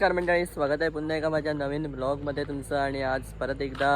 नमस्कार मंडळी स्वागत आहे पुन्हा एका माझ्या नवीन ब्लॉगमध्ये तुमचं आणि आज परत एकदा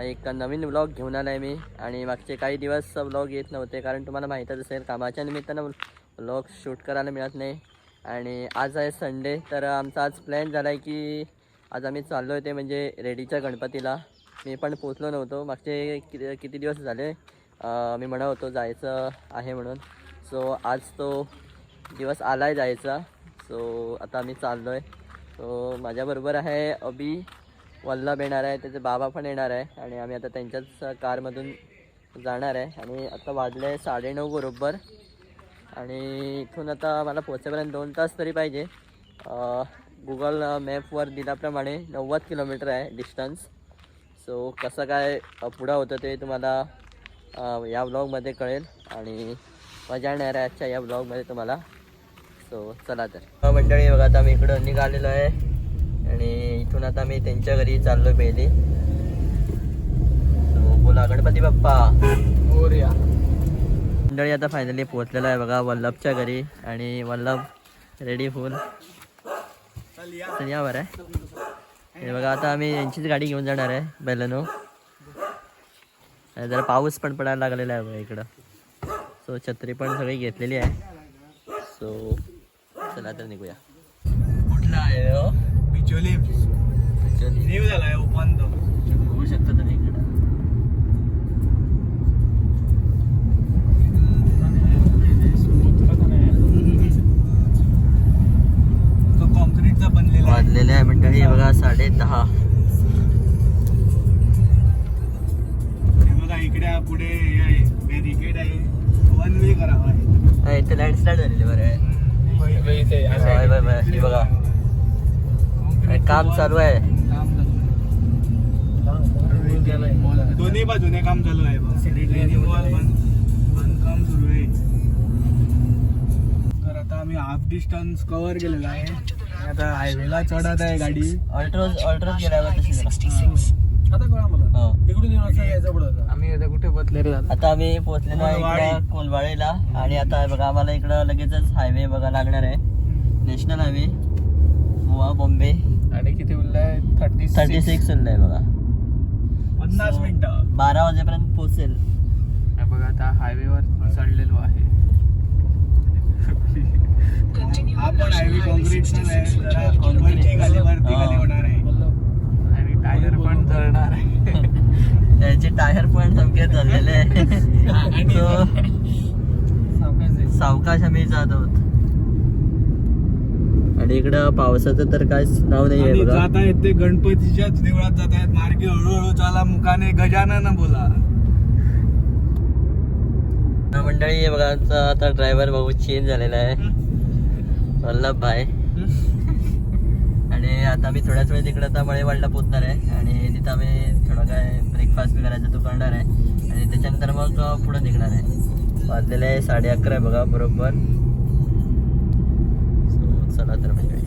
एक नवीन ब्लॉग घेऊन आला आहे मी. आणि मागचे काही दिवस ब्लॉग येत नव्हते कारण तुम्हाला माहीतच असेल कामाच्या निमित्तानं ब्लॉग शूट करायला मिळत नाही. आणि आज आहे संडे तर आमचा आज प्लॅन झाला आहे की आज आम्ही चाललो आहे ते म्हणजे रेडीच्या गणपतीला. मी पण पोचलो नव्हतो. मागचे किती किती दिवस झाले? मी म्हणत होतो जायचं आहे म्हणून. सो आज तो दिवस आला आहे जायचा. सो आता आम्ही चाललो आहे सो माझ्याबरोबर आहे अभि वल्लभ येणार आहे त्याचे बाबा पण येणार आहे आणि आम्ही आता त्यांच्याच कारमधून जाणार आहे. आणि आता वाजले आहे साडेनऊ बरोबर. आणि इथून आता मला पोचेपर्यंत दोन तास तरी पाहिजे. गुगल मॅपवर दिल्याप्रमाणे नव्वद किलोमीटर आहे डिस्टन्स सो कसं काय पुढं होतं ते तुम्हाला या ब्लॉगमध्ये कळेल. आणि मजा येणार आहे आजच्या या ब्लॉगमध्ये तुम्हाला. सो चला तर. मंडळी बघा आता मी इकडं निघालेलो आहे. आणि इथून आता मी त्यांच्या घरी चाललो पहिली. सो बोला गणपती बाप्पा. मंडळी आता फायनली पोहोचलेलो आहे बघा वल्लभच्या घरी. आणि वल्लभ रेडी फुल तर यावर आहे. हे बघा आता आम्ही यांचीच गाडी घेऊन जाणार आहे बेलनो. आणि जरा पाऊस पण पडायला लागलेला आहे बघा इकडं. सो छत्री पण सगळी घेतलेली आहे. सो चला तर निघूया. कुठला आहे हो? बिचोली. Actually, न्यू झालाय ओपन तो. काम चालू आहे बांधकाम सुरू आहे. तर आता आम्ही हाफ डिस्टन्स कव्हर केलेला आहे. आणि आता हायवेला चढत आहे गाडी. अल्ट्रोज अल्ट्रोज जरा. आता कळा मला. हो. इकडून यायचं पुढं आम्ही आता कुठे रे आता आम्ही पोहोचलेलो आहे कोलवाडीला. आणि आता बघा आम्हाला इकडं लगेचच हायवे बघा लागणार आहे. National highway Goa Bombay. आणि किती उरलाय थर्टी थर्टी सिक्स आहे बघा. पन्नास मिनिटं. बारा वाजेपर्यंत पोहोचेल. बघा आता हायवेवर चढलेलो आहे. हा पण हायवे कॉन्क्रीटचा आहे. जरा वरची खाली वरती खाली होणार आहे. आणि टायर पण चढणार आहे. त्याचे टायर पण आहे So, सावकाश आम्ही जात आहोत. आणि इकडं पावसाचं तर काहीच नाव नाही आहे जात आहेत ते गणपतीच्याच देवळात जात आहेत. मार्गे हळूहळू चाला मुखाने गजानन बोला. मंडळी बघा आमचा आता ड्रायव्हर भाऊ चेंज झालेला आहे. वल्लभ भाई आणि आता आम्ही थोड्याच वेळ तिकडे आता मळेवाडला पोचणार आहे. आणि तिथं आम्ही थोडं काय ब्रेकफास्ट बी करायचं तो करणार आहे. आणि त्याच्यानंतर मग पुढं निघणार आहे. वाजलेले आहे साडे अकरा आहे बघा बरोबर. चला तर मंडळी.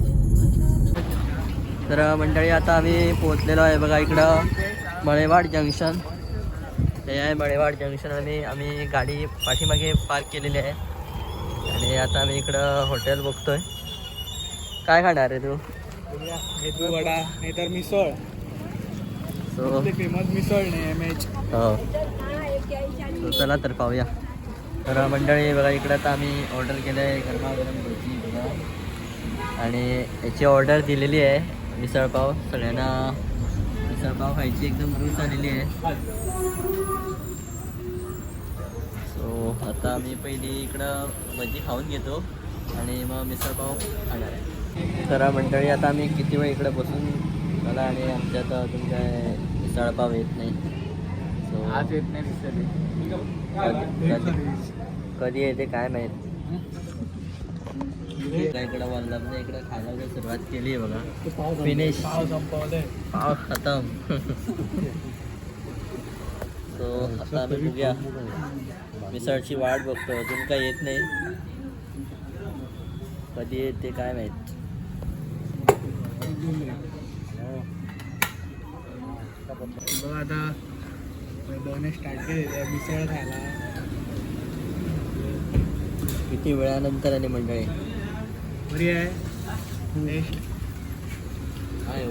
तर मंडळी आता आम्ही पोहोचलेलो आहे बघा इकडं मळेवाड जंक्शन. हे आहे मळेवाड जंक्शन आणि आम्ही गाडी पाठीमागे पार्क केलेली आहे. आणि आता आम्ही इकडं हॉटेल बघतोय. काय खाणार आहे तू? मेदू वडा नाहीतर मिसळ. सो फेमस मिसळ नाही हो. चला तर पाहूया. तर मंडळी बघा इकडं आता आम्ही ऑर्डर केलं आहे गरमागरम भजी बघा. आणि याची ऑर्डर दिलेली आहे मिसळपाव. सगळ्यांना मिसळपाव खायची एकदम रूच आलेली आहे. सो आता आम्ही पहिली इकडं भजी खाऊन घेतो आणि मग मिसळपाव खाणार आहे. तर मंडळी आता आम्ही किती वेळ इकडे बसून मला आणि आमच्यात अजून काय मिसळपाव येत नाही. सो आज येत नाही कधी- कधी येते काय माहीत. इकडं वल्लभने इकडं खायला सुरुवात केली आहे बघा. फिनिश पाव खतम. सो आता आम्ही बघूया. मिसळची वाट बघतो अजून काही येत नाही. कधी येते काय माहीत. बघा आता दोन स्टार्ट केले मिसळ खायला. किती वेळानंतर आली मंडळी. बरी आहे.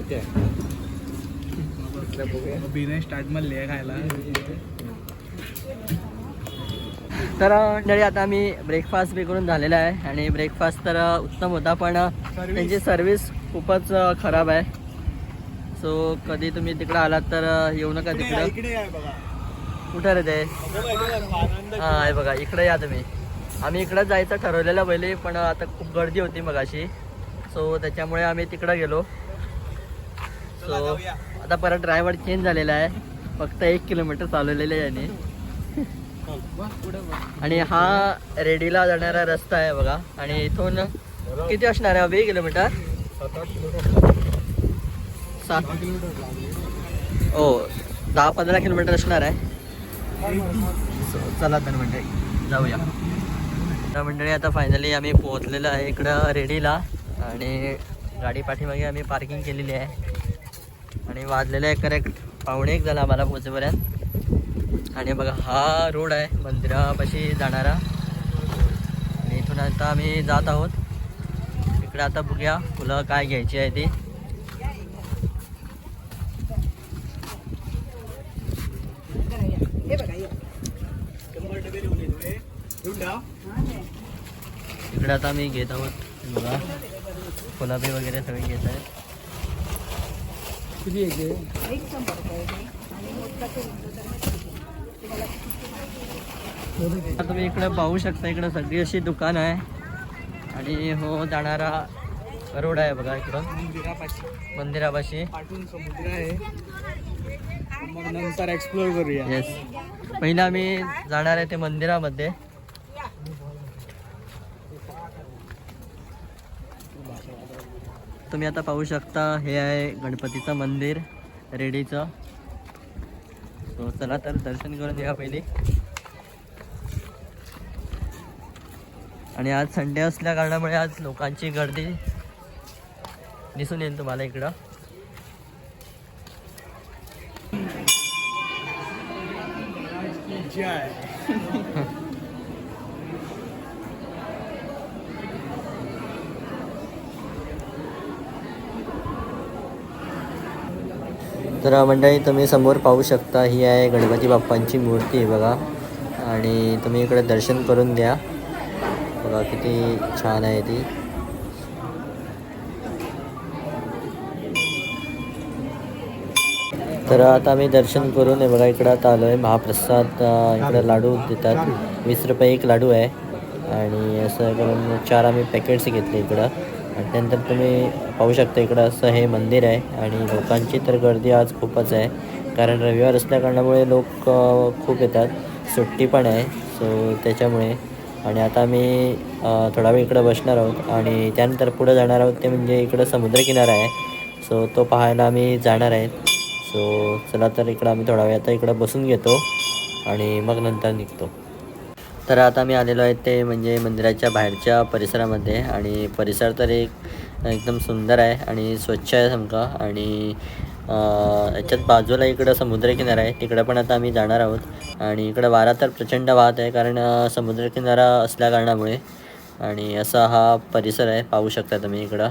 टेस्ट बिने स्टार्टमध्ये खायला. तर मंडळी आता आम्ही ब्रेकफास्ट बी करून झालेला आहे. आणि ब्रेकफास्ट तर उत्तम होता पण त्यांची सर्विस खूपच खराब आहे. सो कधी तुम्ही तिकडं आलात तर येऊ नका तिकडं. इकडे आहे बघा. कुठं रे ते? हा आहे बघा इकडे या तुम्ही. आम्ही इकडं जायचं ठरवलेलं पहिले पण आता खूप गर्दी होती मग अशी सो त्याच्यामुळे आम्ही तिकडं गेलो. सो आता परत ड्रायव्हर चेंज झालेला आहे. फक्त एक किलोमीटर चालवलेले आहे याने. आणि हा रेडीला जाणारा रस्ता आहे बघा. आणि इथून किती असणार आहे? वीस किलोमीटर सात. हो दहा पंधरा किलोमीटर असणार आहे. चला तर मंडळी जाऊया. मंडळी आता फायनली आम्ही पोहोचलेलो आहे इकडं रेडीला. आणि गाडी पाठीमागे आम्ही पार्किंग केलेली आहे. आणि वाजलेलं आहे करेक्ट पाहुणे एक झाला आम्हाला पोचेपर्यंत आणि बघा हा रोड आहे मंदिरापाशी जाणारा. आणि इथून आता आम्ही जात आहोत. इकडं आता बघूया फुलं काय घ्यायची आहे ती. इकडे आता आम्ही घेत आहोत. बघा. फुलाबी वगैरे सगळे घेत आहेत. आता तुम्ही इकडे पाहू शकता इकडे सगळी अशी दुकान आहे. आणि हो जाणारा रोड आहे बघा इकडं. मंदिरापाशी. समुद्र आहे. नंतर एक्सप्लोर करूया. येस पहिलं आम्ही जाणार आहे ते मंदिरामध्ये. तुम्ही आता पाहू शकता हे आहे गणपतीचं मंदिर रेडीचं. सो चला तर दर्शन करून घ्या पहिले. आणि आज संडे असल्या कारणामुळे आज लोकांची गर्दी दिसून येईल तुम्हाला इकडं जी आहे तर मंडळी तुम्ही समोर पाहू शकता ही आहे गणपती बाप्पांची मूर्ती आहे बघा. आणि तुम्ही इकडे दर्शन करून द्या. बघा किती छान आहे ती. तर आता आम्ही दर्शन करून हे बघा इकडं आता आलो आहे महाप्रसाद इकडं लाडू देतात. वीस रुपये एक लाडू आहे. आणि असं करून चार आम्ही पॅकेट्स घेतले इकडं. आणि त्यानंतर तुम्ही पाहू शकता इकडं असं हे मंदिर आहे आणि लोकांची तर गर्दी आज खूपच आहे. कारण रविवार असल्या कारणामुळे लोक खूप येतात. सुट्टी पण आहे. सो त्याच्यामुळे. आणि आता आम्ही थोडा वेळ इकडं बसणार आहोत आणि त्यानंतर पुढं जाणार आहोत ते म्हणजे इकडं समुद्रकिनारा आहे. सो तो पाहायला आम्ही जाणार आहेत सो चला तर इकडं आम्ही थोडा वेळ आता इकडं बसून घेतो आणि मग नंतर निघतो. तर आता मी आलेलो आहे ते म्हणजे मंदिराच्या बाहेरच्या परिसरामध्ये आणि परिसर तर एक एकदम सुंदर आहे आणि स्वच्छ आहे समका आणि याच्यात बाजूला इकडं समुद्रकिनारा आहे. तिकडं पण आता आम्ही जाणार आहोत. आणि इकडं वारा तर प्रचंड वाहत आहे कारण समुद्रकिनारा असल्या कारणामुळे. आणि असा हा परिसर आहे. पाहू शकता तुम्ही इकडं.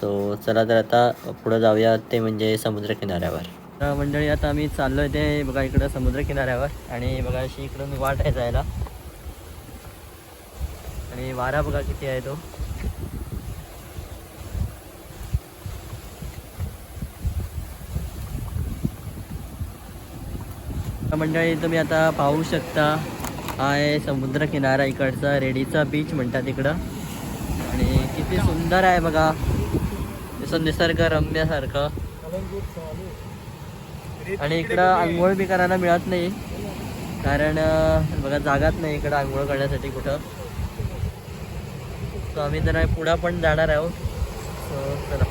सो चला तर आता पुढं जाऊया ते म्हणजे समुद्रकिनाऱ्यावर. तर मंडळी आता आम्ही चाललो आहे ते बघा इकडं समुद्रकिनाऱ्यावर. आणि बघा अशी इकडून वाट आहे जायला. आणि वारा बघा किती आहे तो. मंडळी तुम्ही आता पाहू शकता हा आहे समुद्रकिनारा इकडचा रेडीचा बीच म्हणतात इकडं. आणि किती सुंदर आहे बघा. जसं निसर्ग रम्यासारखं आणि इकडं आंघोळ बी करायला मिळत नाही. कारण बघा जागाच नाही इकडं आंघोळ करण्यासाठी कुठं. सो आम्ही जरा पुढं पण जाणार आहोत सो चला.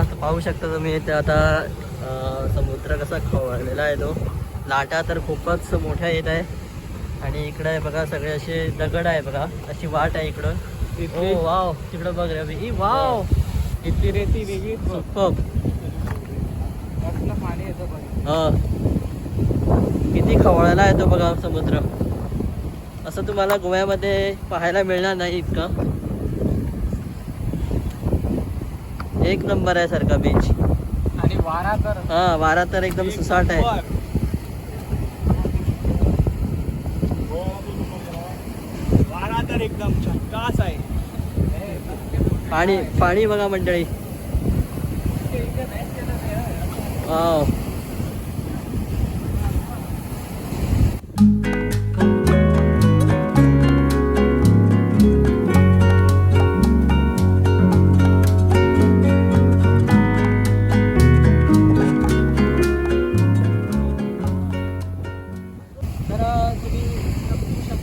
आता पाहू शकता तुम्ही इथे आता समुद्र कसा खवळलेला आहे तो. लाटा तर खूपच मोठ्या येत आहे. आणि इकडं आहे बघा सगळे असे दगड आहे बघा. अशी वाट आहे इकडं. Oh wow. तिकडं बघ रे वाव. इथली रेती वेगळी. पाणी येतं हा. किती खवळला आहे तो बघा समुद्र. असं तुम्हाला गोव्यामध्ये पाहायला मिळणार नाही इतकं. एक नंबर आहे सारखा बीच आणि वारा तर हा वारा तर एकदम सुसाट आहे. वारा तर एकदम झक्कास आहे. पाणी पाणी बघा मंडळी.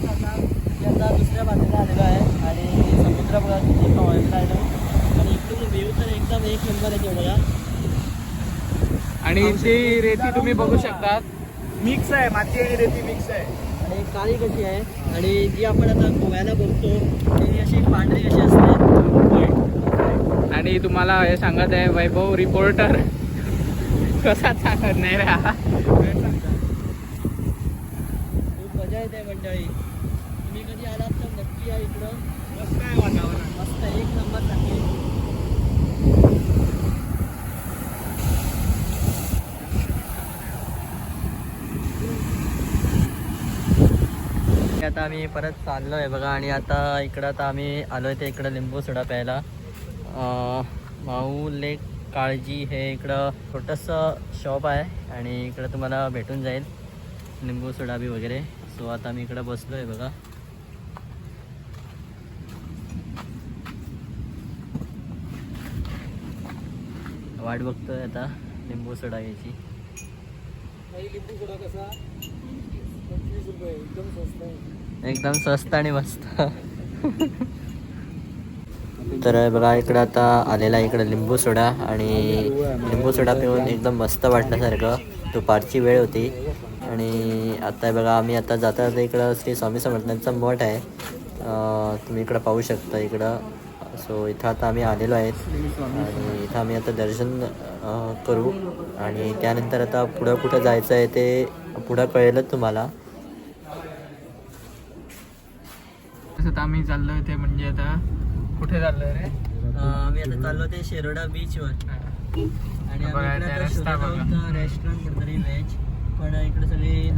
आता दुसऱ्या बाजूला आलेलो आहे आणि समुद्र बघा किती पवायला आहे आणि इकडून व्ह्यू तर एकदम एक नंबर आहे बघा. आणि ती रेती तुम्ही बघू शकतात. मिक्स आहे माती आणि रेती मिक्स आहे. आणि काळी कशी आहे आणि जी आपण आता गोव्याला बघतो ती अशी पांढरी कशी असते आणि तुम्हाला हे सांगत आहे वैभव रिपोर्टर कसा सांगत नाही रे हा खूप मजा येते मंडळी तुम्ही कधी आलात तर नक्की या इकडं. मस्त आहे वातावरण. मस्त एक नंबर नक्की आता आम्ही परत चाललो आहे बघा आणि आता इकडं आता आम्ही आलो आहे ते इकडं लिंबू सोडा प्यायला. अं, माऊ लेक काळजी हे इकडं छोटंसं शॉप आहे आणि इकडं तुम्हाला भेटून जाईल. लिंबू सोडा बी वगैरे. सो आता आम्ही इकडं बसलो आहे बघा. वाट बघतोय आता लिंबू सोडा घ्यायची. लिंबू सोडा कसा? रुपये एकदम स्वस्त आहे. एकदम स्वस्त आणि मस्त. तर बघा इकडं आता आलेला इकडं लिंबू सोडा आणि लिंबू सोडा पिऊन एकदम मस्त वाटल्यासारखं दुपारची वेळ होती. आणि आता बघा आम्ही आता जाता जाता इकडं श्री स्वामी समर्थांचा मठ आहे. तुम्ही इकडं पाहू शकता इकडं. सो इथं आता आम्ही आलेलो आहेत. आणि इथं आम्ही आता दर्शन करू. आणि त्यानंतर आता पुढं कुठं जायचं आहे ते पुढं कळेलच तुम्हाला. तसं तर आम्ही चाललोय ते म्हणजे आता कुठे चाललोय रे? आम्ही आता चाललो ते शिरोडा बीचवर आणि आता रेस्टॉरंट कुठेतरी व्हेज पण इकडे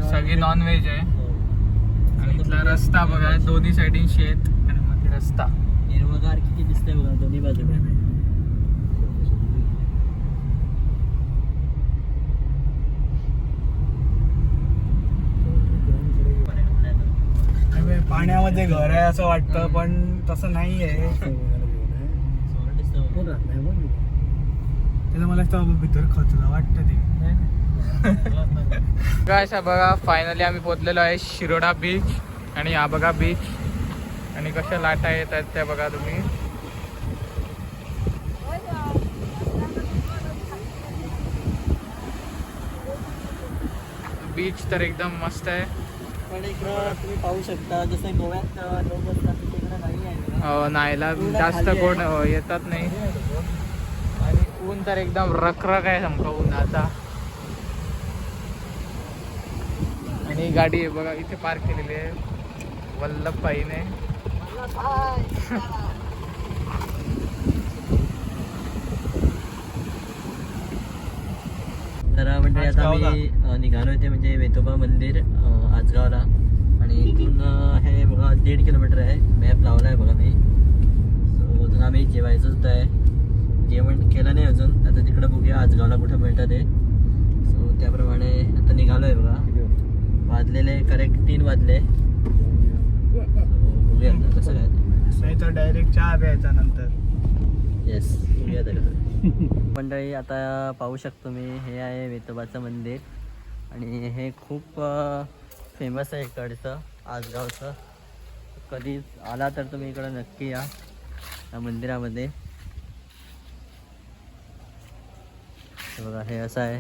सगळी नॉन व्हेज आहे. हो. आणि इथला रस्ता बघा दोन्ही साईडीन शेत आणि मध्ये रस्ता. हिरवगार किती दिसतंय बघा दोन्ही बाजूला पाण्यामध्ये घर आहे असं वाटतं पण तसं नाही आहे. त्याचं मला भीतर खचलं वाटतं ते. काय बघा फायनली आम्ही पोहोचलेलो आहे शिरोडा बीच आणि हा बघा बीच आणि कशा लाटा येत आहेत त्या बघा तुम्ही. बीच तर एकदम मस्त आहे. पण इकडं तुम्ही पाहू शकता जसं गोव्यात लोक असतात नाही आहे. नाहीला जास्त. कोण येतात नाही. आणि ऊन तर एकदम रखरख आहे समका उन्हाचा. आणि ही गाडी आहे बघा इथे पार्क केलेली आहे. वल्लभबाईने. तर म्हणजे आता मी आम्ही निघालो ते म्हणजे वेतोबा मंदिर आजगावला. आणि इथून हे बघा दीड किलोमीटर आहे. मॅप लावला आहे बघा मी. सो अजून आम्ही जेवायचंच आहे. जेवण केलं नाही अजून. आता तिकडं बघूया आजगावला कुठं मिळतं ते. सो त्याप्रमाणे आता निघालो आहे बघा. वाजलेले करेक्ट तीन वाजले. कसं काय. नाही तर डायरेक्ट चहा प्यायचा नंतर. येस बघूया तरी मंडळी आता पाहू शकतो मी हे आहे वेतोबाचं मंदिर. आणि हे खूप फेमस आहे इकडचं आजगावचं कधी आला तर तुम्ही इकडं नक्की या या मंदिरामध्ये. बघा हे असं आहे.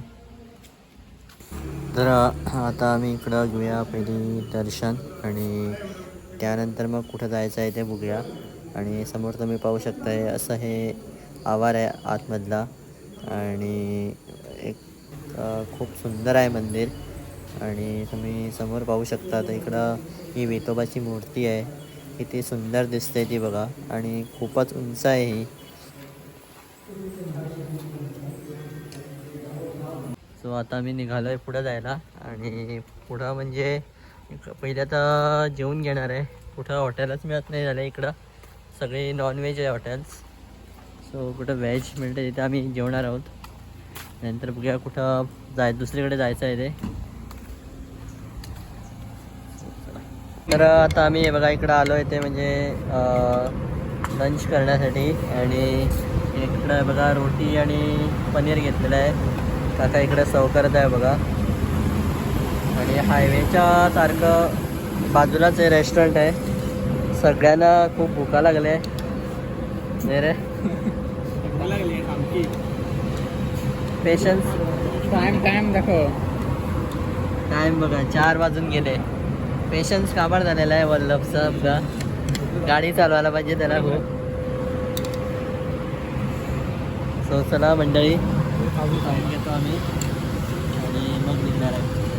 तर आता आम्ही इकडं घेऊया पहिली दर्शन आणि त्यानंतर मग कुठं जायचं आहे ते बघूया. आणि समोर तुम्ही पाहू शकताय असं हे आवार आहे आतमधला. आणि एक खूप सुंदर आहे मंदिर. आणि तुम्ही समोर पाहू शकता तर इकडं ही वेतोबाची मूर्ती आहे. किती सुंदर दिसते ती बघा. आणि खूपच उंच आहे ही. सो आता मी निघालो आहे पुढं जायला. आणि पुढं म्हणजे इक- पहिले आता जेवून घेणार आहे. कुठं हॉटेलच मिळत नाही झालं इकडं. सगळे नॉनव्हेज आहे हॉटेल्स सो कुठं व्हेज मिळते तिथे आम्ही जेवणार आहोत. नंतर बघूया कुठं जाय दुसरीकडे जायचं आहे ते. तर आता आम्ही बघा इकडं आलो आहे ते म्हणजे लंच करण्यासाठी. आणि इकडं बघा रोटी आणि पनीर घेतलेलं आहे. काका इकडं सर्व आहे बघा. आणि हायवेच्या सारखं बाजूलाच हे रेस्टॉरंट आहे. सगळ्यांना खूप भुका लागले नाही रे. पेशन्स टाइम टाइम दाखव. टाइम बघा चार वाजून गेले. पेशन्स काबाड झालेला आहे वल्लभचा बघा गाडी चालवायला पाहिजे त्याला हो सो चला मंडळी. खाऊन घेतो आम्ही. आणि मग निघणार आहे.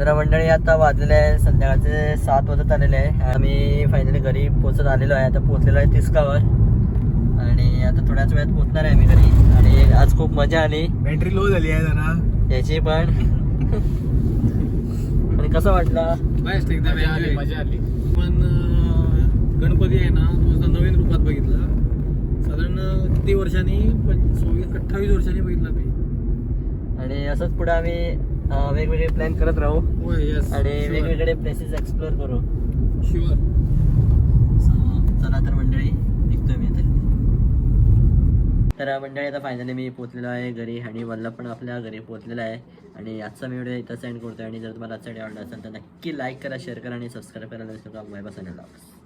तर मंडळी आता वाजलेले आहे. संध्याकाळचे सात वाजत आलेले आहे. आम्ही फायनली घरी पोचत आलेलो आहे. आता पोचलेलो आहे तिसकावर आणि आता थोड्याच वेळात पोचणार आहे आम्ही घरी. आणि आज खूप मजा आली. बॅटरी लो झाली आहे जरा. याची पण. आणि कसं वाटलं? बेस्ट एकदम मजा आली. पण गणपती आहे ना तो असा नवीन रूपात बघितला. साधारण किती वर्षांनी पण सव्वीस अठ्ठावीस वर्षांनी बघितला मी. आणि असंच पुढे आम्ही वेगवेगळे प्लॅन करत राहू. आणि वेगवेगळे प्लेसेस एक्सप्लोर करू. शुअर चला तर मंडळी मी तर मंडळी आता फायनली मी पोचलेलो आहे घरी आणि वल्लभ पण आपल्या घरी पोचलेला आहे. आणि आजचा मी व्हिडिओ इथं सेंड करतो आणि जर तुम्हाला आजचा व्हिडिओ आवडला असेल तर नक्की लाईक करा शेअर करा आणि सबस्क्राईब करायला विसरू का बाय बसायला लावा